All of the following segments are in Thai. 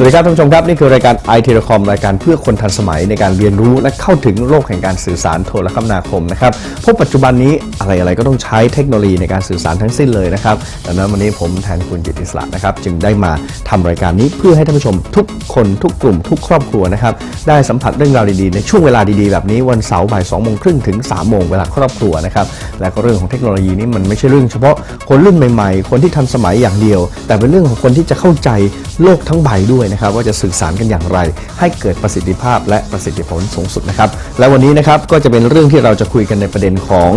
สวัสดีครับท่านผู้ชมครับ นี่คือรายการ i t e l c o m รายการเพื่อคนทันสมัยในการเรียนรู้และเข้าถึงโลกแห่งการสื่อสารโทรคมนาคมนะครับเพราะปัจจุบันนี้อะไรๆก็ต้องใช้เทคโนโลยีในการสื่อสารทั้งสิ้นเลยนะครับดังนั้นวันนี้ผมแทนคุณจิตอิสระนะครับจึงได้มาทำรายการนี้เพื่อให้ท่านผู้ชมทุกคนทุกกลุ่มทุกครอบครัวนะครับได้สัมผัสเรื่องราวดีๆในช่วงเวลาดีๆแบบนี้วันเสาร์บ่าย2โมงครึ่งถึง3โมงเวลาครอบครัวนะครับและก็เรื่องของเทคโนโลยีนี้มันไม่ใช่เรื่องเฉพาะคนรุ่นใหม่ ๆ คนที่ทันสมัยอย่างเดียว แต่เป็นเรื่องของคนที่จะเข้าใจโลกทั้งใบด้วยนะครับว่าจะสื่อสารกันอย่างไร ให้เกิดประสิทธิภาพและประสิทธิผลสูงสุดนะครับและวันนี้นะครับก็จะเป็นเรื่องที่เราจะคุยกันในประเด็นของ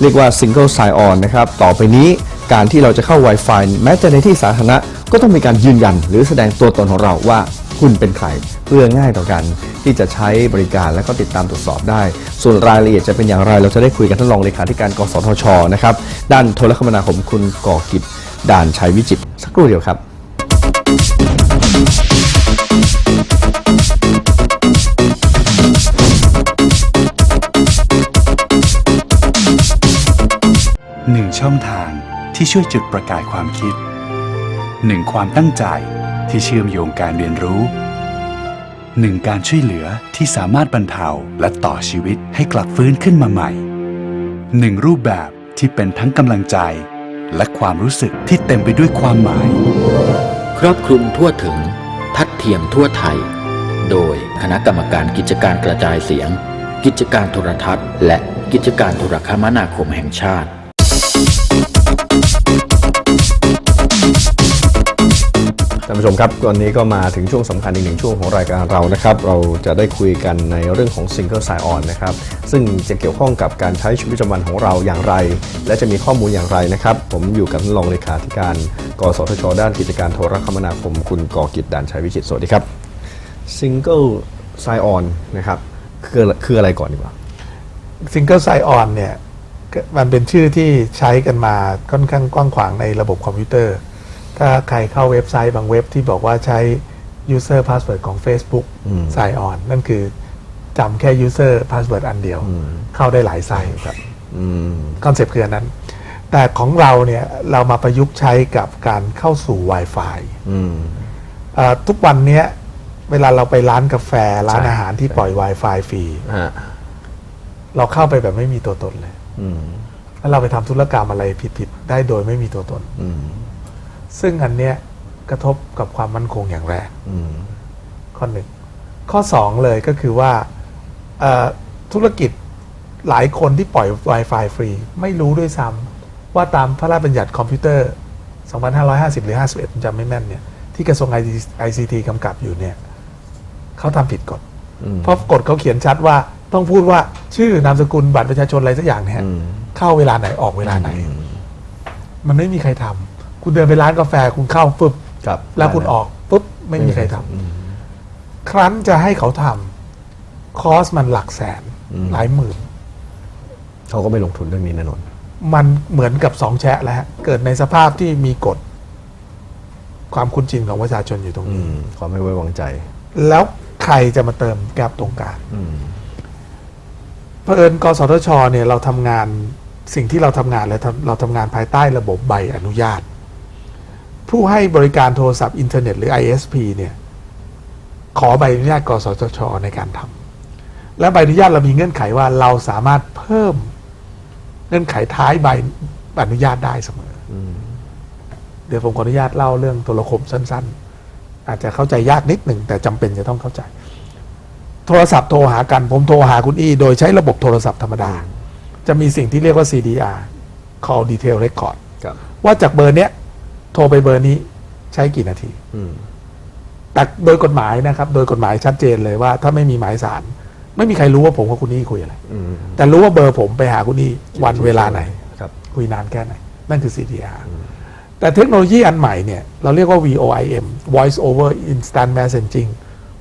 เรียกว่า single sign on นะครับต่อไปนี้การที่เราจะเข้า Wi-Fi แม้แต่ในที่สาธารณะก็ต้องมีการยืนยัน หรือแสดงตัวตนของเราว่าคุณเป็นใครเพื่อง่ายต่อกันที่จะใช้บริการและก็ติดตามตรวจสอบได้ ส่วนรายละเอียดจะเป็นอย่างไร เราจะได้คุยกันท่านรองเลขาธิการกสทชนะครับด้านโทรคมนาคมคุณก่อกิจด่านชัยวิจิตรสักครู่เดียวครับ ช่องทางที่ช่วยจุดประกายความคิดหนึ่งความตั้งใจที่เชื่อมโยงการเรียนรู้หนึ่งการช่วยเหลือที่สามารถบรรเทาและต่อชีวิตให้กลับฟื้นขึ้นมาใหม่หนึ่งรูปแบบที่เป็นทั้งกำลังใจ และความรู้สึกที่เต็มไปด้วยความหมาย ครอบคลุมทั่วถึง ทัดเทียมทั่วไทย โดยคณะกรรมการกิจการกระจายเสียง กิจการโทรทัศน์ และกิจการโทรคมนาคมแห่งชาติ ท่านผู้ชมครับตอนนี้ก็มาถึงช่วงสำคัญอีกหนึ่งช่วงของรายการเรานะครับ เราจะได้คุยกันในเรื่องของ Single Sign On นะครับ ซึ่งจะเกี่ยวข้องกับการใช้ชีวิตประจำวันของเราอย่างไร และจะมีข้อมูลอย่างไรนะครับ ผมอยู่กับท่านรองเลขาธิการ กสทช ด้านกิจการโทรคมนาคม คุณก่อกิจด่านชัยวิจิตสวัสดีครับ Single Sign On นะครับคือคืออะไรก่อนดีกว่าซิงเกิลไซออนเนี่ยมันเป็นชื่อที่ใช้กันมาค่อนข้างกว้างขวางในระบบคอมพิวเตอร์ ถ้าใครเข้าเว็บไซต์บางเว็บที่บอกว่าใช้ User Password ของ Facebook อืมไซออน นั่นคือจำแค่ User Password อันเดียวอืมเข้าได้หลายไซต์ครับอืมคอนเซปต์คืออันนั้น แต่ของเราเนี่ย เรามาประยุกต์ใช้กับการเข้าสู่ Wi-Fi อืมเอ่อทุกวันเนี้ย เวลาเราไปร้านกาแฟ ร้านใช่อาหารที่ปล่อย Wi-Fi ฟรีฮะเราเข้าไปแบบไม่มีตัวตนเลยอืมแล้วเราไปทำธุรกรรมอะไรผิดๆได้โดยไม่มีตัวตนอืม ซึ่งอันเนี้ยกระทบกับความมั่นคงอย่างแรงอืมข้อหนึ่งข้อสองเลยก็คือว่าเอ่อธุรกิจหลายคนที่ปล่อย Wi-Fi ฟรี ไม่รู้ด้วยซ้ำว่าตามพระราชบัญญัติคอมพิวเตอร์ 2550 หรือ 51ผมจำไม่แม่นเนี่ยที่กระทรวง ICT กำกับอยู่เนี่ยเขาทำผิดกฎอืมเพราะกฎเขาเขียนชัดว่าต้องพูดว่าชื่อนามสกุลบัตรประชาชนอะไรสักอย่างเนี่ยอืมเข้าเวลาไหนออกเวลาไหน มันไม่มีใครทำ คุณเดินไปร้านกาแฟคุณเข้าปุ๊บครับแล้วคุณออกปุ๊บไม่มีใครทำอืมครั้นจะให้เขาทำคอสมันหลักแสนอืมหลายหมื่น เขาก็ไม่ลงทุนเรื่องนี้แน่นอน มันเหมือนกับสองแชะแล้วฮะเกิดในสภาพที่มีกฎ ความคุ้นชินของประชาชนอยู่ตรงอืนี้มความไม่ไว้วางใจ แล้วใครจะมาเติมแกลบตรงกลางอืมเผอิญกสทชเนี่ยเราทำงานสิ่งที่เราทำงานและเราทำงานภายใต้ระบบใบอนุญาต ผู้ให้บริการโทรศัพท์อินเทอร์เน็ตหรือ ISP เนี่ยขอใบอนุญาตกสทช ในการทำและใบอนุญาตเรามีเงื่อนไขว่าเราสามารถเพิ่มเงื่อนไขท้ายใบอนุญาตได้เสมออเดี๋ยวผมขออนุญาตเล่าเรื่องโทรคมสั้น ๆ อาจจะเข้าใจยากนิดหนึ่งแต่จำเป็นจะต้องเข้าใจ โทรศัพท์โทรหากันผมโทรหาคุณอี้โดยใช้ระบบโทรศัพท์ธรรมดา จะมีสิ่งที่เรียกว่า CDR Call Detail Record ครับว่าจากเบอร์เนี้ย โทรไปเบอร์นี้ใช้กี่นาทีอืมแต่โดยกฎหมายนะครับ โดยกฎหมายชัดเจนเลยว่า ถ้าไม่มีหมายสารไม่มีใครรู้ว่าผมกับคุณนี่คุยอะไรอืมแต่รู้ว่าเบอร์ผมไปหาคุณนี่วันเวลาไหนครับคุยนานแค่ไหน นั่นคือ CDR แต่เทคโนโลยีอันใหม่เนี่ย เราเรียกว่า VOIM Voice over Instant Messaging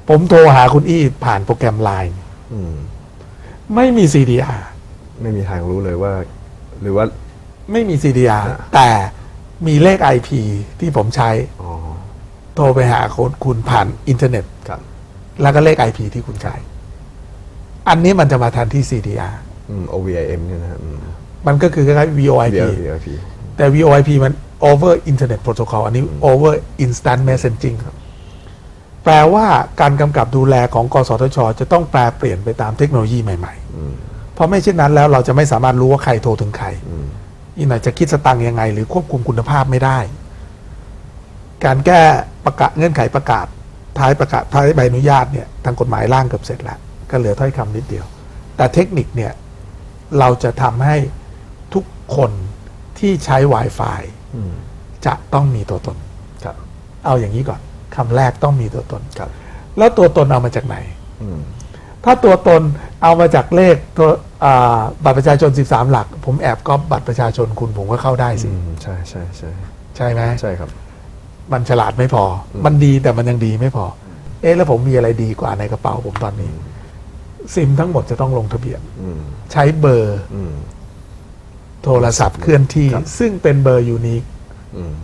ผมโทรหาคุณอี้ผ่านโปรแกรม Line อืมไม่มี CDR ไม่มีทางรู้เลยว่า หรือว่าไม่มี CDR อ่าแต่ มีเลข IP ที่ผมใช้ อ๋อโทรไปหาคุณคุณผ่านอินเทอร์เน็ต ครับ แล้วก็เลข IP ที่คุณใช้ อันนี้มันจะมาทันที่ CDR อืม OVIM เนี่ยนะฮะอืม มันก็คือคล้ายๆ VoIP VIP แต่ VoIP มัน over Internet Protocol อันนี้ over Instant Messaging ครับปแปลว่าการกำกับดูแลของกสทช จะต้องแปลเปลี่ยนไปตามเทคโนโลยีใหม่ๆเพราะไม่เช่นนั้นแล้วเราจะไม่สามารถรู้ว่าใครโทรถึงใครอี กหน่อยจะคิดสตังค์ยังไง หรือควบคุมคุณภาพไม่ได้ การแก้ประกาศเงื่อนไขประกาศท้ายประกาศท้ายใบอนุญาตเนี่ยทางกฎหมายร่างเกือบเสร็จแล้วก็เหลือถ้อยคำนิดเดียว แต่เทคนิคเนี่ยเราจะทำให้ทุกคนที่ใช้ Wi-Fi จะต้องมีตัวตนครับ เอาอย่างนี้ก่อนคำแรกต้องมีตัวตนครับ แล้วตัวตนเอามาจากไหนอืมถ้าตัวตน เอามาจากเลขตัวอ่าบัตรประชาชน 13 หลัก ผมแอบก๊อปบัตรประชาชนคุณผมก็เข้าได้สิ อืมใช่ใช่ใช่ใช่ไหมใช่ครับ มันฉลาดไม่พอมันดีแต่มันยังดีไม่พอ เอ๊ะแล้วผมมีอะไรดีกว่าในกระเป๋าผมตอนนี้ ซิมทั้งหมดจะต้องลงทะเบียน อืมใช้เบอร์อืม โทรศัพท์เคลื่อนที่ ครับ ซึ่งเป็นเบอร์ยูนิคอืม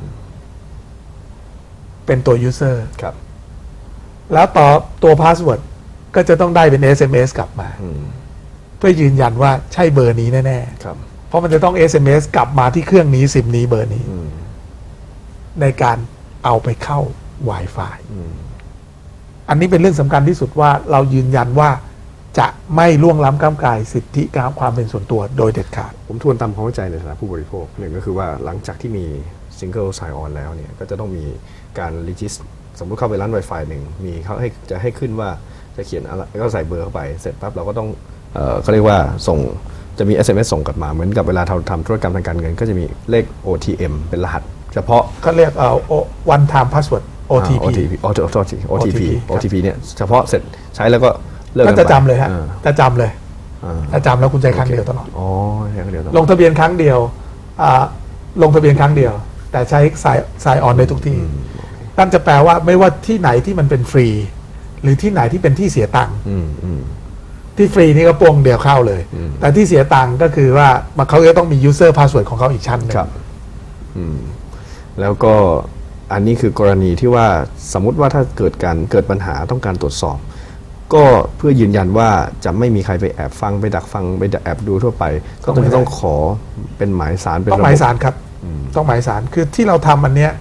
เป็นตัวยูเซอร์ ครับ แล้วต่อตัวพาสเวิร์ด ก็จะต้องได้เป็น SMS กลับมาอืมเพื่อยืนยันว่าใช่เบอร์นี้แน่ครับ ๆ เพราะมันจะต้อง SMS กลับมาที่เครื่องนี้ซิมนี้เบอร์นี้ อืมในการเอาไปเข้า Wi-Fi อืมอันนี้เป็นเรื่องสำคัญที่สุดว่าเรายืนยันว่าจะไม่ล่วงล้ำก้ามกายสิทธิการความเป็นส่วนตัวโดยเด็ดขาด ผมทวนตามความเข้าใจในฐานะผู้บริโภคหนึ่งก็คือว่าหลังจากที่มี Single Sign On แล้วเนี่ย ก็จะต้องมีการ regist สมมุติเข้าไปร้าน Wi-Fi หนึ่งมีเขาให้จะให้ขึ้นว่า จะเขียนอะไรแล้วก็ใส่เบอร์เข้าไป เสร็จปั๊บเราก็ต้องเอ่อเขาเรียกว่าส่งจะมี SMS ส่งกลับมาเหมือนกับเวลาเราทำธุรกรรมทางการเงิน ก็จะมีเลข OTM เป็นรหัส เฉพาะเขาเรียกเอ่อ one time password OTP อ่า OTP OTP OTP OTP ครับ OTP เนี่ยเฉพาะเสร็จใช้แล้วก็เลิกก็กันจะไปจำเลยฮะอ่าจะจำเลยอ่าจะจำแล้วคุณใจครั้งเดียวตลอดอ๋อแค่เดียวตลอดลงทะเบียนครั้งเดียวอ่าลงทะเบียนครั้งเดียว แต่ใช้สายสายออนได้ทุกที่นั่นจะแปลว่าไม่ว่าที่ไหนที่มันเป็นฟรี หรือที่ไหนที่เป็นที่เสียตังค์อืมอืม ที่ฟรีนี่ก็โปวงเดียวเข้าเลย อืม แต่ที่เสียตังค์ก็คือว่ามันเขาจะต้องมี user password ของเขาอีกชั้นหนึงครับอืมแล้วก็อันนี้คือกรณีที่ว่าสมมุติว่าถ้าเกิดการเกิดปัญหาต้องการตรวจสอบ ก็เพื่อยืนยันว่าจะไม่มีใครไปแอบฟังไปดักฟังไปแอบดูทั่วไป ก็ต้องต้องขอเป็นหมายสารเป็นต้องระหบบมายสารครับ ต้องหมายสารคือที่เราทำอันเนี้ย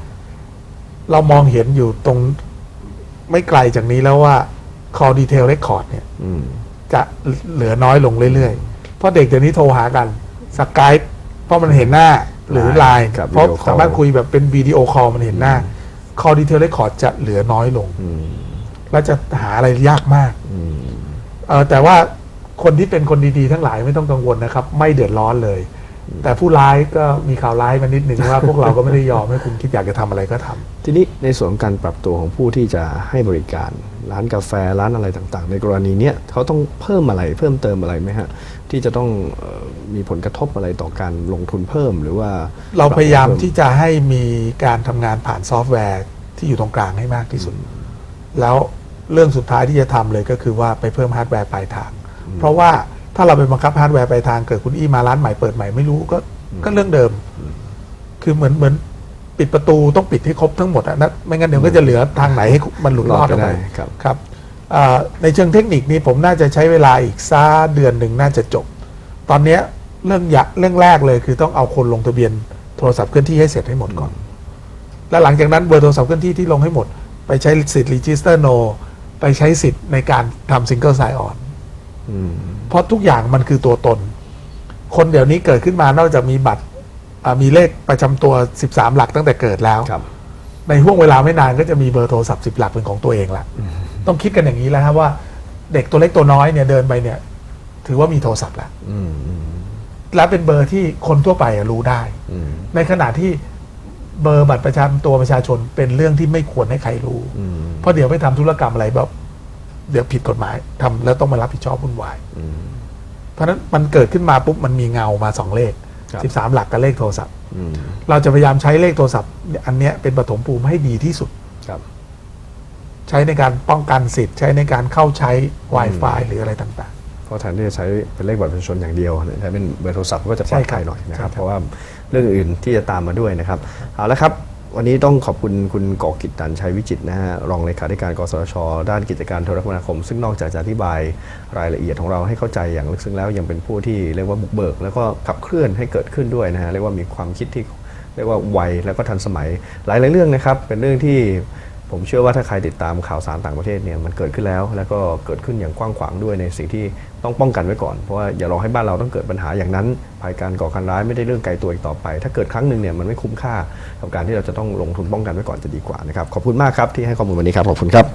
เรามองเห็นอยู่ตรง ไม่ไกลจากนี้แล้วว่า call detail record เนี่ยอืมจะเหลือน้อยลงเรื่อยๆ เพราะเด็กเดี๋ยวนี้โทรหากันสกายเพราะมันเห็นหน้าหรือไลน์ครับเพราะ video call สามารถคุยแบบเป็นวิดีโอคอลมันเห็นหน้า call detail record จะเหลือน้อยลงอืมแล้วจะหาอะไรยากมากอืมเออแต่ว่าคนที่เป็นคนดีๆ ทั้งหลายไม่ต้องกังวลนะครับ ไม่เดือดร้อนเลย แต่ผู้ร้ายก็มีข่าวร้ายมานิดหนึ่งว่า พวกเราก็ไม่ได้ยอมให้คุณคิดอยากจะทำอะไรก็ทำทีนี้ในส่วนของการปรับตัวของผู้ที่จะให้บริการ ร้านกาแฟร้านอะไรต่างๆ ในกรณีเนี้ยเขาต้องเพิ่มอะไรเพิ่มเติมอะไรไหมฮะที่จะต้องเออมีผลกระทบอะไรต่อการลงทุนเพิ่มหรือว่า เราพยายามปรับเพิ่ที่จะให้มีการทำงานผ่านซอฟต์แวร์ที่อยู่ตรงกลางให้มากที่สุด แล้วเรื่องสุดท้ายที่จะทำเลยก็คือว่าไปเพิ่มฮาร์ดแวร์ปลายทาง เพราะว่า ถ้าเราไปบังคับฮาร์ดแวร์ปลายทางเกิดคุณอี้มาร้านใหม่เปิดใหม่ไม่รู้ก็ก็เรื่องเดิม คือเหมือนเหมือนปิดประตูต้องปิดให้ครบทั้งหมดอะนะไม่งั้นเดี๋ยวก็จะเหลือทางไหนให้มันหลุดรอดออกได้ไปครับครับอ่าในเชิงเทคนิคนี้ผมน่าจะใช้เวลาอีกซ่าเดือนหนึ่งน่าจะจบ ตอนเนี้ยเรื่องยะเรื่องแรกเลยคือต้องเอาคนลงทะเบียนโทรศัพท์เคลื่อนที่ให้เสร็จให้หมดก่อน แล้วหลังจากนั้นเบอร์โทรศัพท์เคลื่อนที่ที่ลงให้หมด ไปใช้สิทธิ์ register no ไปใช้สิทธิ์ในการทำ single sign on อืม เพราะทุกอย่างมันคือตัวตน คนเดี๋ยวนี้เกิดขึ้นมานอกจากมีบัตรอ่ามีเลขประจำตัว 13 หลักตั้งแต่เกิดแล้วครับในห่วงเวลาไม่นานก็จะมีเบอร์โทรศัพท์สิบหลักเป็นของตัวเองละต้องคิดกันอย่างนี้แล้วครับว่า เด็กตัวเล็กตัวน้อยเนี่ยเดินไปเนี่ย ถือว่ามีโทรศัพท์แล้วอืมอืมและเป็นเบอร์ที่คนทั่วไปอะรู้ได้อืมในขณะที่เบอร์บัตรประชาตัวประชาชนเป็นเรื่องที่ไม่ควรให้ใครรู้อืมเพราะเดี๋ยวไปทำธุรกรรมอะไรแบบ เดี๋ยวผิดกฎหมายทำแล้วต้องมารับผิดชอบวุ่นวาย อืม เพราะฉะนั้นมันเกิดขึ้นมาปุ๊บมันมีเงามาสองเลข ครับสิบสามหลักกับเลขโทรศัพท์ อืมเราจะพยายามใช้เลขโทรศัพท์อันเนี้ยเป็นปฐมภูมิให้ดีที่สุด ครับ ใช้ในการป้องกันสิทธิ์ ใช้ในการเข้าใช้ Wi-Fi หรืออะไรต่าง เพราะแทนที่จะใช้เป็นเลขบัตรประชาชนอย่างเดียวเนี่ยใช้เป็นเบอร์โทรศัพท์ก็จะปลอดภัยหน่อยนะคใช่ครัรับบเพราะว่าเรื่องอื่นที่จะตามมาด้วยนะครับ เอาละครับ วันนี้ต้องขอบคุณคุณกอกิจตันชัยวิจิตนะฮะรองเลขาธิการกสช ด้านกิจการโทรคมนาคม ซึ่งนอกจากจะอธิบายรายละเอียดของเราให้เข้าใจอย่างลึกซึ้งแล้วยังเป็นผู้ที่เรียกว่าบุกเบิก แล้วก็ขับเคลื่อนให้เกิดขึ้นด้วยนะฮะเรียกว่ามีความคิดที่เรียกว่าไวแล้วก็ทันสมัยหลาย ๆ เรื่องนะครับ เป็นเรื่องที่ผมเชื่อว่าถ้าใครติดตามข่าวสารต่างประเทศเนี่ยมันเกิดขึ้นแล้ว แล้วก็เกิดขึ้นอย่างกว้างขวางด้วยในสิ่งที่ ต้องป้องกันไว้ก่อน เพราะว่าอย่ารอให้บ้านเราต้องเกิดปัญหาอย่างนั้น ภายการก่อการร้ายไม่ได้เรื่องไกลตัวอีกต่อไป ถ้าเกิดครั้งหนึ่งเนี่ยมันไม่คุ้มค่ากับการที่เราจะต้องลงทุนป้องกันไว้ก่อนจะดีกว่านะครับขอบคุณมากครับที่ให้ข้อมูลวันนี้ครับขอบคุณครับ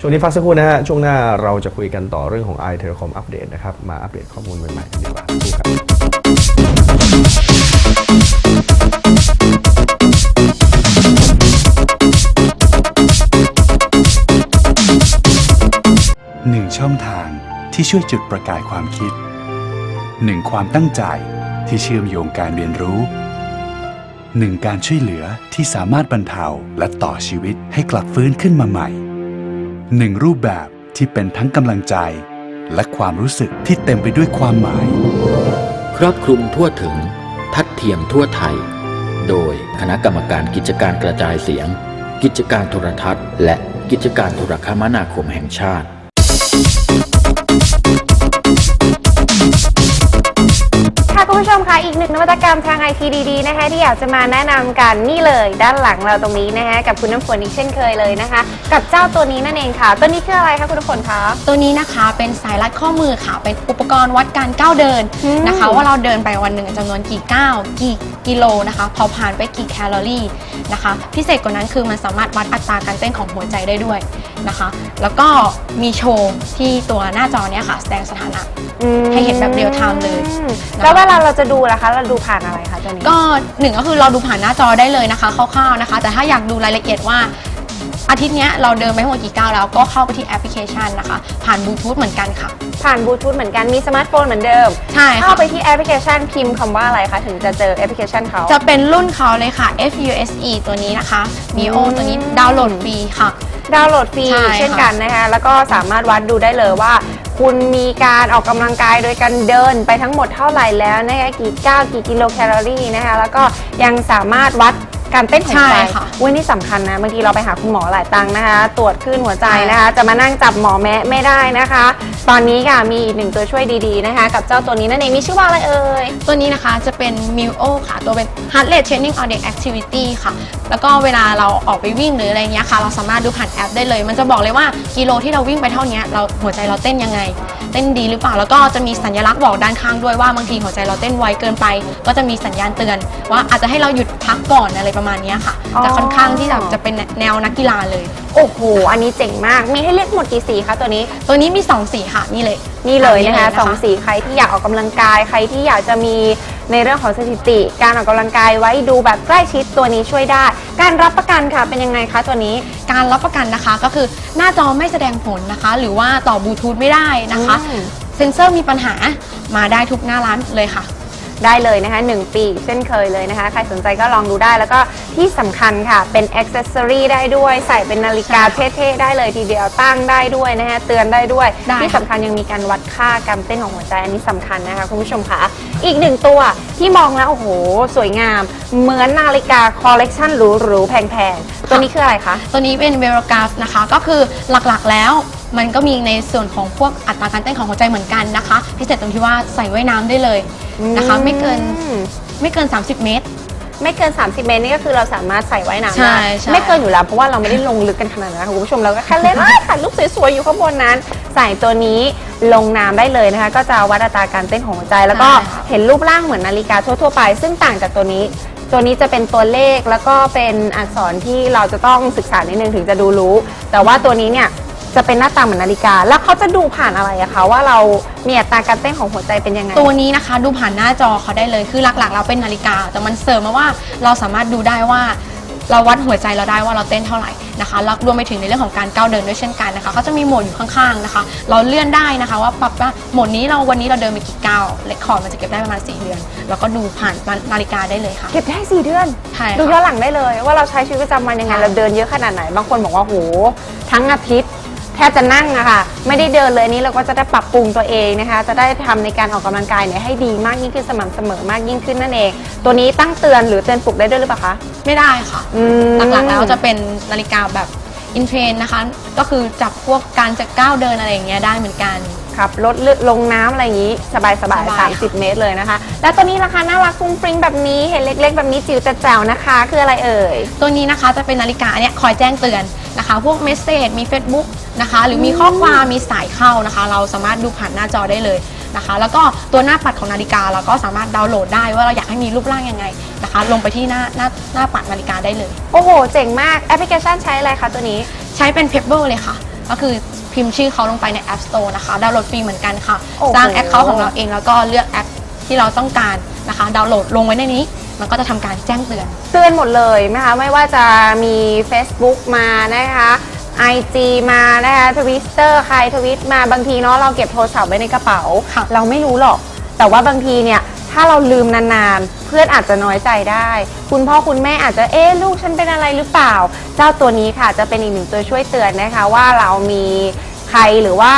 ช่วงนี้พักสักครู่นะฮะช่วงหน้าเราจะคุยกันต่อเรื่องของ i t e l e c o m อัปเดตนะครับมาอัปเดตข้อมูลใหม่ๆกันดีกว่าสักครู่ครับหนึ่งช่องทาง ที่ช่วยจุดประกายความคิดหนึ่งความตั้งใจที่เชื่อมโยงการเรียนรู้หนึ่งการช่วยเหลือที่สามารถบรรเทาและต่อชีวิตให้กลับฟื้นขึ้นมาใหม่หนึ่งรูปแบบที่เป็นทั้งกำลังใจ และความรู้สึกที่เต็มไปด้วยความหมาย ครอบคลุมทั่วถึง ทัดเทียมทั่วไทย โดยคณะกรรมการกิจการกระจายเสียง กิจการโทรทัศน์ และกิจการโทรคมนาคมแห่งชาติ งนวัตกรรมทางไอทีดีๆนะคะที่อยากจะมาแนะนำกันนี่เลยด้านหลังเราตรงนี้นะคะกับคุณน้ำฝนอีกเช่นเคยเลยนะคะ กับเจ้าตัวนี้นั่นเองค่ะ ตัวนี้คืออะไรคะคุณน้ำฝนคะตัวนี้นะคะเป็นสายรัดข้อมือค่ะเป็นอุปกรณ์วัดการก้าวเดินอืมนะคะ ว่าเราเดินไปวันหนึ่งจำนวนกี่ก้าวกี่กิโลนะคะเผาผ่านไปกี่แคลอรี่ นะคะ พิเศษกว่านั้นคือมันสามารถวัดอัตราการเต้นของหัวใจได้ด้วยนะคะ แล้วก็มีโชว์ที่ตัวหน้าจอเนี้ยค่ะ แสดงสถานะ อืมให้เห็นแบบเรียลไทม์เลยแล้วเวลาเราจะดูล่ะคะ เราดูผ่านอะไรคะตัวนี้ ก็หนึ่งก็คือเราดูผ่านหน้าจอได้เลยนะคะคร่าวๆนะคะ แต่ถ้าอยากดูรายละเอียดว่า อาทิตย์เนี้ยเราเดินไปทั้งหมดกี่ก้าวแล้วก็เข้าไปที่แอปพลิเคชันนะคะ ผ่านบลูทูธเหมือนกันค่ะ ผ่านบลูทูธเหมือนกันมีสมาร์ทโฟนเหมือนเดิม ใช่ค่ะเข้าไปที่แอปพลิเคชันพิมพ์คำว่าอะไรคะถึงจะเจอแอปพลิเคชันเขา จะเป็นรุ่นเขาเลยค่ะ FUSE ตัวนี้นะคะ Mio อืมตัวนี้ดาวน์โหลดฟรีค่ะ ดาวน์โหลดฟรีใช่ค่ะ เช่นกันนะคะ แล้วก็สามารถวัดดูได้เลยว่า คุณมีการออกกำลังกายโดยการเดินไปทั้งหมดเท่าไหร่แล้วนะคะกี่ก้าวกี่กิโลแคลอรี่นะคะ แล้วก็ยังสามารถวัด การเต้นหัวใช่ใจค่ะวันนี้สำคัญนะบางทีเราไปหาคุณหมอหลายตังค์นะคะ ตรวจคลื่นหัวใจนะคะ จะมานั่งจับหมอแมะไม่ได้นะคะ ตอนนี้ค่ะมีอีกหนึ่งตัวช่วยดีๆนะคะ กับเจ้าตัวนี้นั่นเองมีชื่อว่าอะไรเอ่ย ตัวนี้นะคะจะเป็น Mio ค่ะ ตัวเป็น Heart Rate Training All Day Activity ค่ะ แล้วก็เวลาเราออกไปวิ่งหรืออะไรเงี้ยค่ะ เราสามารถดูผ่านแอปได้เลย มันจะบอกเลยว่ากิโลที่เราวิ่งไปเท่านี้เราหัวใจเราเต้นยังไง เต้นดีหรือเปล่า แล้วก็จะมีสัญลักษณ์บอกด้านข้างด้วยว่าบางทีหัวใจเราเต้นไวเกินไป ก็จะมีสัญญาณเตือน ว่าอาจจะให้เราหยุดพักก่อนอะไรประมาณเนี้ยค่ะอ๋อแต่ค่อนข้างที่แบบจะเป็นแนวนักกีฬาเลย โอ้โห อันนี้เจ๋งมาก มีให้เลือกหมดกี่สีคะตัวนี้ ตัวนี้มีสองสีค่ะนี่เลยนี่เลยนะคะนี่เลยนะคะสองสีใครที่อยากออกกำลังกาย ใครที่อยากจะมี ในเรื่องของสถิติ การออกกำลังกายไว้ดูแบบใกล้ชิดตัวนี้ช่วยได้ การรับประกันค่ะเป็นยังไงคะตัวนี้ การรับประกันนะคะก็คือหน้าจอไม่แสดงผลนะคะ หรือว่าต่อบลูทูธไม่ได้นะคะอืมเซ็นเซอร์มีปัญหามาได้ทุกหน้าร้านเลยค่ะ ได้เลยนะคะ 1 ปี เช่นเคยเลยนะคะ ใครสนใจก็ลองดูได้แล้วก็ที่สำคัญค่ะ เป็นอ c เซสซอรีได้ด้วย ใส่เป็นนาฬิกาใช่เท่ๆได้เลยทีเดียวตั้งได้ด้วยนะคะเตือนได้ด้วย ได้ ที่สำคัญยังมีการวัดค่าการเต้นของหัวใจอันนี้สำคัญนะคะคุณผู้ชมค่ะ อีกหนึ่งตัวที่มองแล้วโอ้โห สวยงาม เหมือนนาฬิกาคอลเลกชันหรูๆแพงๆตัวนี้คืออะไรคะ ตัวนี้เป็นเวโรกราฟนะคะ ก็คือหลักๆแล้ว มันก็มีในส่วนของพวกอัตราการเต้นของหัวใจเหมือนกันนะคะ พิเศษตรงที่ว่าใส่ไว้น้ำได้เลยนะคะ ไม่เกินอืมไม่เกิน 30 เมตร ไม่เกิน 30 เมตรนี่ก็คือเราสามารถใส่ไว้น้ำใช่ได้ใช่ ไม่เกินอยู่แล้วเพราะว่าเราไม่ได้ลงลึกกันขนาดนั้นนะคุณผู้ชมเราก็แค่เล่นเอ้ยถ่ายรูปสวยๆอยู่ข้างบนนั้น ใส่ตัวนี้ลงน้ำได้เลยนะคะ ก็จะวัดอัตราการเต้นของหัวใจ แล้วก็เห็นรูปร่างเหมือนนาฬิกาทั่วๆไป ซึ่งต่างจากตัวนี้ ตัวนี้จะเป็นตัวเลขแล้วก็เป็นอักษรที่เราจะต้องศึกษานิดนึงถึงจะดูรู้ แต่ว่าตัวนี้เนี่ย จะเป็นหน้าตาเหมือนนาฬิกา แล้วเขาจะดูผ่านอะไรอะคะว่าเรามีอัตราการเต้นของหัวใจเป็นยังไง ตัวนี้นะคะดูผ่านหน้าจอเขาได้เลยคือหลักๆ เราเป็นนาฬิกา แต่มันเสริมมาว่าเราสามารถดูได้ว่า เราวัดหัวใจเราได้ว่าเราเต้นเท่าไหร่นะคะแล้วรวมไปถึงในเรื่องของการก้าวเดินด้วยเช่นกันนะคะเขาจะมีโหมดอยู่ข้างๆนะคะ เราเลื่อนได้นะคะ ว่าปรับว่าโหมดนี้เราวันนี้เราเดินไปกี่ก้าวเลคคอร์ดมันจะเก็บได้ประมาณ4เดือน แล้วก็ดูผ่านนาฬิกาได้เลยค่ะ เก็บได้สี่เดือน ใช่ค่ะ ดูย้อนหลังได้เลย ว่าเราใช้ชีวิตประจำวันยังไงใช่เราเดินเยอะขนาดไหน บางคนบอกว่าโหทั้งอาทิตย์ แทบจะนั่งอะค่ะ ไม่ได้เดินเลยอันนี้เราก็จะได้ปรับปรุงตัวเองนะคะ จะได้ทำในการออกกำลังกายเนี่ยให้ดีมากยิ่งขึ้นสม่ำเสมอมากยิ่งขึ้นนั่นเอง ตัวนี้ตั้งเตือนหรือเตือนปลุกได้ด้วยหรือเปล่าคะไม่ได้ค่ะอืมหลักๆแล้วจะเป็นนาฬิกาแบบอินเทรนนะคะ ก็คือจับพวกการจะก้าวเดินอะไรอย่างเงี้ยได้เหมือนกันครับลดเลือดลงน้ำอะไรอย่างนี้ สบายๆสบายค่ะ30เมตรเลยนะคะ แล้วตัวนี้ราคาน่ารักฟุ้งฟริ้งแบบนี้เห็นเล็ก ๆ แบบนี้จิ๋วแต่แจ๋วนะคะ คืออะไรเอ่ย ตัวนี้นะคะจะเป็นนาฬิกาเนี่ยคอยแจ้งเตือน นะคะ พวกเมสเซจมี Facebook นะคะ หรือมีข้อความมีสายเข้านะคะ เราสามารถดูผ่านหน้าจอได้เลยนะคะ แล้วก็ตัวหน้าปัดของนาฬิกาเราก็สามารถดาวน์โหลดได้ว่าเราอยากให้มีรูปร่างยังไงนะคะ ลงไปที่หน้าหน้าหน้าปัดนาฬิกาได้เลย โอ้โห เจ๋งมากแอปพลิเคชันใช้อะไรคะตัวนี้ใช้เป็น Pebble เลยค่ะ ก็คือพิมพ์ชื่อเขาลงไปใน App Store นะคะ ดาวน์โหลดฟรีเหมือนกันค่ะ โอ้โห สร้างแอคเคาท์ของเราเองแล้วก็เลือกแอปที่เราต้องการนะคะ ดาวน์โหลดลงไว้ในนี้ มันก็จะทำการแจ้งเตือน เตือนหมดเลยนะคะไม่ว่าจะมี Facebook มานะคะ IG มานะคะทวิสเตอร์ใครทวิตมาบางทีเนาะเราเก็บโทรศัพท์ไว้ในกระเป๋า ค่ะ เราไม่รู้หรอก แต่ว่าบางทีเนี่ย ถ้าเราลืมนานๆ เพื่อนอาจจะน้อยใจได้ คุณพ่อคุณแม่อาจจะเอ๊ะลูกฉันเป็นอะไรหรือเปล่า เจ้าตัวนี้ค่ะจะเป็นอีกหนึ่งตัวช่วยเตือนนะคะว่าเรามีใครหรือว่า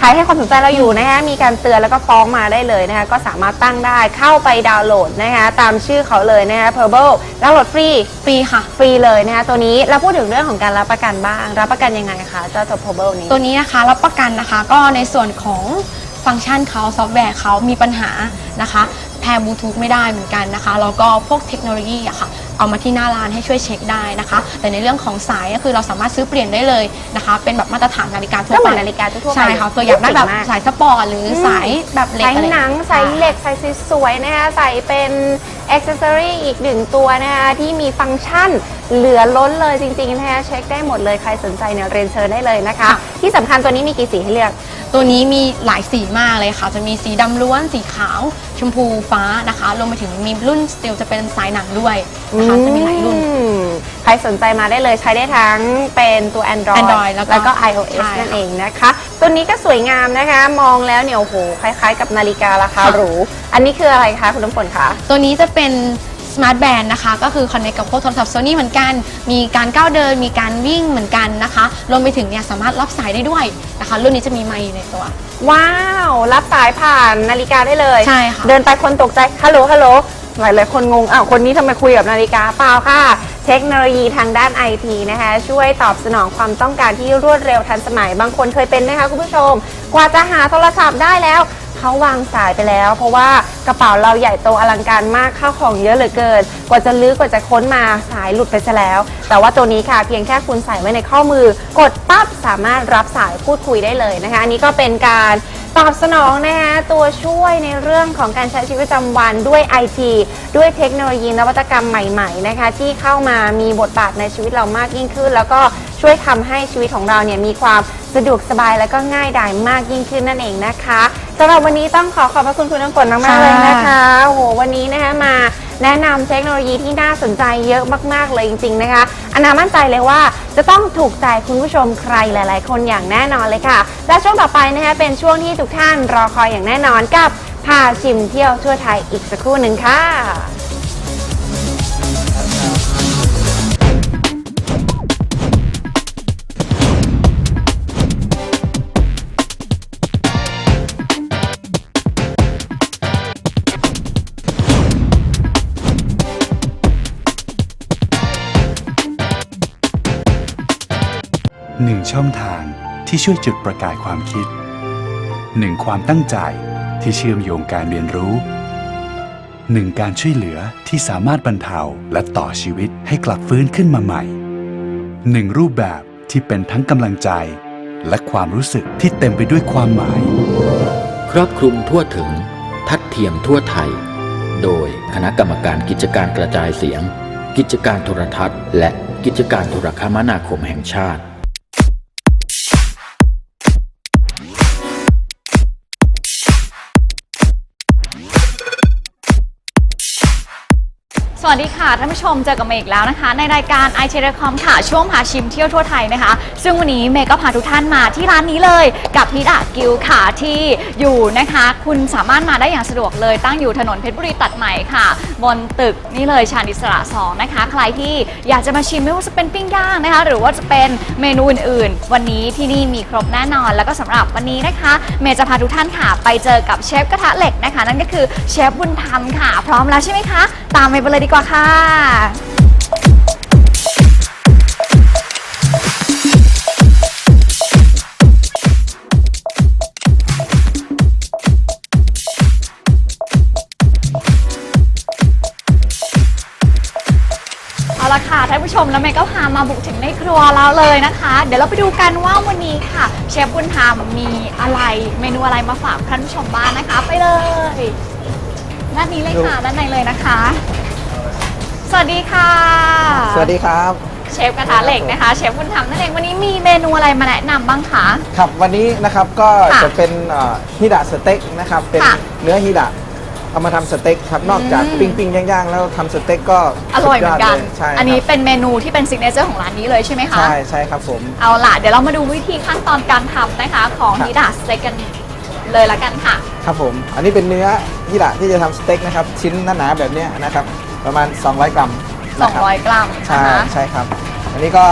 ใครให้ความสนใจเราอยู่นะคะมีการเตือนแล้วก็ฟ้องมาได้เลยนะคะก็สามารถตั้งได้เข้าไปดาวน์โหลดนะคะตามชื่อเขาเลยนะคะ Purple ดาวน์โหลดฟรีฟรีค่ะ ฟรีเลยนะคะตัวนี้แล้วพูดถึงเรื่องของการรับประกันบ้าง รับประกันยังไงคะเจ้าตัว Purple นี้ ตัวนี้นะคะรับประกันนะคะก็ในส่วนของฟังก์ชันเขาซอฟต์แวร์เขามีปัญหานะคะแพร์บลูทูธไม่ได้เหมือนกันนะคะแล้วก็พวกเทคโนโลยีอะค่ะ เอามาที่หน้าร้านให้ช่วยเช็คได้นะคะ แต่ในเรื่องของสายก็คือเราสามารถซื้อเปลี่ยนได้เลยนะคะ เป็นแบบมาตรฐานนาฬิกาทั่วก็เหไปมือนนาฬิกาทั่วๆไปใช่ค่ะเพื่ออยากได้แบบเจ๋งมากสายสปอร์ตหรืออมสายแบบเหล็กใส่อะไรหนังใส่เหล็กใส่สวยๆนะคะใส่เป็นอ็อกเซอรี่อีกหนึ่งตัวนะคะที่มีฟังก์ชันเหลือล้นเลยจริงๆนะคะเช็คได้หมดเลยใครสนใจเนี่ยเรียนเชิญได้เลยนะคะ ที่สำคัญตัวนี้มีกี่สีให้เลือก ตัวนี้มีหลายสีมากเลยค่ะ จะมีสีดำล้วนสีขาว ชมพูฟ้านะคะรวมไปถึงมีรุ่นสตีลจะเป็นสายหนังด้วยนะคะจะมีหลายรุ่นอืมใครสนใจมาได้เลยใช้ได้ทั้งเป็นตัว Android, Android แล้วก็ iOS ใช่ค่ะนั่นเองนะคะ ตัวนี้ก็สวยงามนะคะ มองแล้วเนี่ยโอ้โหคล้ายๆ กับนาฬิการาคาค่ะ หรู อันนี้คืออะไรคะคุณน้ำฝนคะ ตัวนี้จะเป็น Smart Band นะคะ ก็คือคอนเนคกับพวกโทรศัพท์ Sony เหมือนกัน มีการก้าวเดิน มีการวิ่งเหมือนกันนะคะรวมไปถึงเนี่ยสามารถรับสายได้ด้วยนะคะ รุ่นนี้จะมีไมค์อยู่ในตัว ว้าว รับสายผ่านนาฬิกาได้เลย ใช่ค่ะ เดินไปคนตกใจ ฮัลโหล ฮัลโหล หลายหลายๆคนงงอ้าวคนนี้ทำไมคุยกับนาฬิกาเปล่าค่ะ เทคโนโลยีทางด้านไอทีนะคะ ช่วยตอบสนองความต้องการที่รวดเร็วทันสมัย บางคนเคยเป็นไหมคะคุณผู้ชม กว่าจะหาโทรศัพท์ได้แล้วเขาวางสายไปแล้ว เพราะว่ากระเป๋าเราใหญ่โตอลังการมากข้าวของเยอะเหลือเกิน กว่าจะลื้อกว่าจะค้นมาสายหลุดไปซะแล้ว แต่ว่าตัวนี้ค่ะเพียงแค่คุณใส่ไว้ในข้อมือ กดปั๊บสามารถรับสายพูดคุยได้เลยนะคะอันนี้ก็เป็นการ ตอบสนองนะคะตัวช่วยในเรื่องของการใช้ชีวิตประจำวันด้วย IT ด้วยเทคโนโลยีนวัตกรรมใหม่ๆนะคะที่เข้ามามีบทบาทในชีวิตเรามากยิ่งขึ้น แล้วก็ช่วยทำให้ชีวิตของเราเนี่ยมีความสะดวกสบายและก็ง่ายดายมากยิ่งขึ้นนั่นเองนะคะสำหรับวันนี้ต้องขอขอบพระคุณคุณน้ำฝนมากๆเลยนะคะโอ้โหวันนี้นะคะมา แนะนำเทคโนโลยีที่น่าสนใจเยอะมาก ๆ เลยจริง ๆ นะคะอันนามั่นใจเลยว่าจะต้องถูกใจคุณผู้ชมใครหลาย ๆ คนอย่างแน่นอนเลยค่ะ และช่วงต่อไปนะคะเป็นช่วงที่ทุกท่านรอคอยอย่างแน่นอนกับพาชิมเที่ยวทั่วไทยอีกสักครู่หนึ่งค่ะ หนึ่งช่องทางที่ช่วยจุดประกายความคิดหนึ่งความตั้งใจที่เชื่อมโยงการเรียนรู้หนึ่งการช่วยเหลือที่สามารถบรรเทาและต่อชีวิตให้กลับฟื้นขึ้นมาใหม่หนึ่งรูปแบบที่เป็นทั้งกำลังใจ และความรู้สึกที่เต็มไปด้วยความหมาย ครอบคลุมทั่วถึง ทัดเทียมทั่วไทย โดยคณะกรรมการกิจการกระจายเสียง กิจการโทรทัศน์ และกิจการโทรคมนาคมแห่งชาติ สวัสดีค่ะท่านผู้ชมเจอกับเมย์อีกแล้วนะคะ ในรายการ i t e l e c o m ค่ะ ช่วงพาชิมเที่ยวทั่วไทยนะคะ ซึ่งวันนี้เมย์ก็พาทุกท่านมาที่ร้านนี้เลยกับนิดากิลค่ะที่อยู่นะคะ คุณสามารถมาได้อย่างสะดวกเลยตั้งอยู่ถนนเพชรบุรีตัดใหม่ค่ะ บนตึกนี่เลยชาญอิสระ2นะคะ ใครที่อยากจะมาชิมไม่ว่าจะเป็นปิ้งย่างนะคะ หรือว่าจะเป็นเมนูอื่นๆ วันนี้ที่นี่มีครบแน่นอน แล้วก็สำหรับวันนี้นะคะ เมย์จะพาทุกท่านค่ะ ไปเจอกับเชฟกระทะเหล็กนะคะ นั่นก็คือเชฟบุญธรรมค่ะ พร้อมแล้วใช่ไหมคะ ตามเมย์ไปเลยดีกว่าค่ะ เอาละค่ะท่านผู้ชมแล้วเมย์ก็พามาบุกถึงในครัวเราเลยนะคะ เดี๋ยวเราไปดูกันว่าวันนี้ค่ะ เชฟบุญธรรมมีอะไรเมนูอะไรมาฝากท่านผู้ชมบ้างนะคะ ไปเลย ด้านนี้เลยค่ะ ด้านในเลยนะคะ สวัสดีค่ะ สวัสดีครับ เชฟกระทะเหล็กนะคะ เชฟบุญธรรมนั่นเองวันนี้มีเมนูอะไรมาแนะนำบ้างคะ ครับ วันนี้นะครับก็ค่ะจะเป็นเอ่อฮิดะสเต็กนะครับ เป็นค่ะเนื้อฮิดะเอามาทำสเต็กครับ นอกจากอืม ปิ้งปิ้งๆย่างๆ แล้วทำสเต็กก็อร่อยเหมือนกัน สุดยดลใช่อันนี้ครับเป็นเมนูที่เป็นซิกเนเจอร์ของร้านนี้เลยใช่ไหมคะ ใช่ใช่ครับผม เอาล่ะ เดี๋ยวเรามาดูวิธีขั้นตอนการทำนะคะ ของครับ นิดาสเต็กกันเลยละกันค่ะ ครับผม อันนี้เป็นเนื้อฮิดะที่จะทำสเต็กนะครับ ชิ้นหนาๆแบบเนี้ยนะครับ ประมาณ 200 กรัมนะครับ200 กรัมใช่นะคะใช่ครับ อันนี้ก็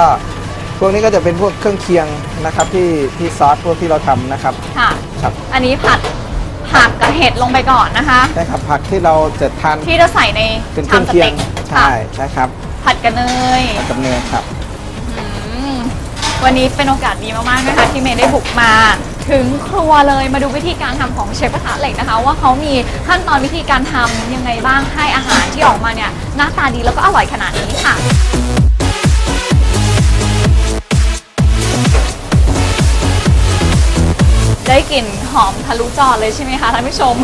พวกนี้ก็จะเป็นพวกเครื่องเคียงนะครับที่ที่ซอสพวกที่เราทำนะครับค่ะ ครับอันนี้ผัดผักกับเห็ดลงไปก่อนนะคะ ใช่ครับผักที่เราจะทานที่จะใส่ในเป็นเครื่องทำสเคียเต็งกใช่ใช่ครับผัดกับเนยกับเนยครับ อืมวันนี้เป็นโอกาสดีมากๆนะคะที่เมย์ได้บุกมา ถึงครัวเลยมาดูวิธีการทำของเชฟกระทะเหล็กนะคะ ว่าเขามีขั้นตอนวิธีการทำยังไงบ้างให้อาหารที่ออกมาเนี่ยหน้าตาดีแล้วก็อร่อยขนาดนี้ค่ะได้กลิ่นหอมทะลุจอเลยใช่ไหมคะท่านผู้ชม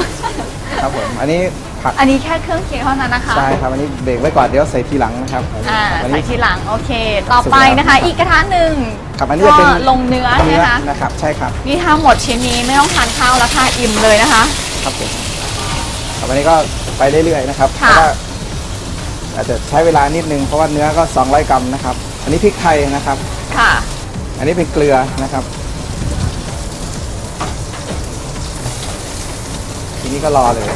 ครับผม อันนี้ ผักอันนี้แค่เครื่องเคียงเท่านั้นนะคะใช่ครับอันนี้เบรกไว้ก่อนเดี๋ยวใส่ทีหลังนะครับอ่าอันใส่นี้ทีหลังโอเค ต่อไปนะคะสุกแล้วอีกกระทะหนึ่งครับอันนี้จะเป็นก็ลงเนื้อเนื้อนะคะนะครับใช่ครับนี่ถ้าหมดชิ้นนี้ไม่ต้องทานข้าวแล้วค่ะอิ่มเลยนะคะ ครับผมครับอันนี้ก็ไปเรื่อยๆนะครับเพค่ะราะว่าอาจจะใช้เวลานิดนึงเพราะว่าเนื้อก็ 200 กรัมนะครับ อันนี้พริกไทยนะครับค่ะ อันนี้เป็นเกลือนะครับทีนี้ก็รอเลย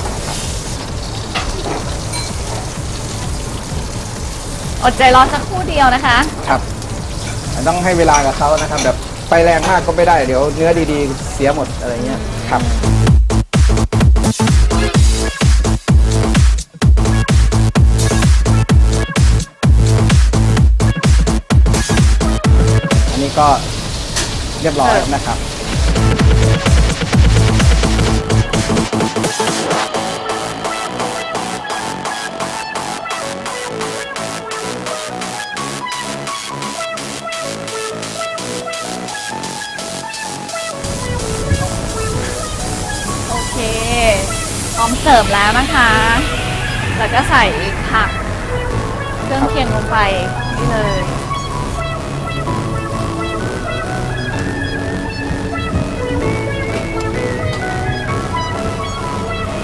อดใจรอสักครู่เดียวนะคะ ครับต้องให้เวลากับเขานะครับ แบบไฟแรงมากก็ไม่ได้เดี๋ยวเนื้อดีๆ เสียหมดอะไรเงี้ยครับอันนี้ก็เรียบร้อยนะครับ สิร์ฟแล้วนะคะ แล้วก็ใส่ผักเครื่องเคียงลงไปนี่เลย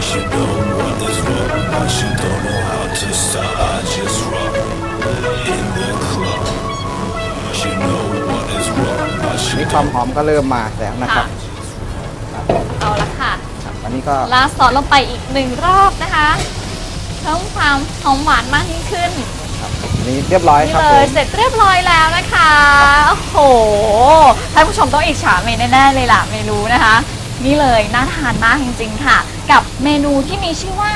She don't want this rock, but she don't know how to start. I just rock in the club. She know what is wrong, but she นี่ความหอมก็เริ่มมาแล้วนะครับเอาละค่ะครับ อันนี้ก็ลาดซอสลงไปอีกหนึ่งรอบนะคะเพิ่มความหอมหวานมากยิ่งขึ้น อันนี้เรียบร้อยนี่ครับเลผยม เสร็จเรียบร้อยแล้วนะคะ โอ้โห ท่านผู้ชมต้องอิจฉาเมย์แน่ๆเลยล่ะเมนูนะคะ นี่เลยน่าทานมากจริงๆค่ะ กับเมนูที่มีชื่อว่า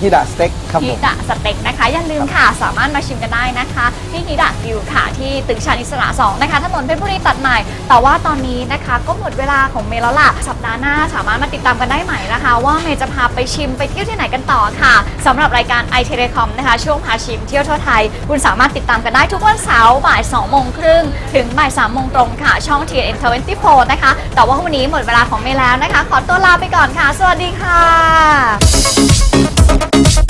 ฮิดะสเต็กครับฮิผมดะสเต็กนะคะ อย่าลืมค่ะสามารถมาชิมกันได้นะคะ ที่ฮิดะกิวค่ะที่ตึกชาญอิสระ 2 นะคะถนนเพชรบุรีตัดใหม่ แต่ว่าตอนนี้นะคะ ก็หมดเวลาของเมย์แล้วล่ะ สัปดาห์หน้าสามารถมาติดตามกันได้ใหม่นะคะ ว่าเมย์จะพาไปชิมไปเที่ยวที่ไหนกันต่อค่ะสำหรับรายการ i t e l e c o m นะคะ ช่วงพาชิมเที่ยวทั่วไทย คุณสามารถติดตามกันได้ทุกวันเสาร์บ่าย2โมงครึ่งถึงบ่าย3โมงตรงค่ะ ช่อง TN 24นะคะ แต่ว่าวันนี้หมดเวลาของเมย์แล้วนะคะ ขอตัวลาไปก่อนค่ะ สวัสดีค่ะ Thank you.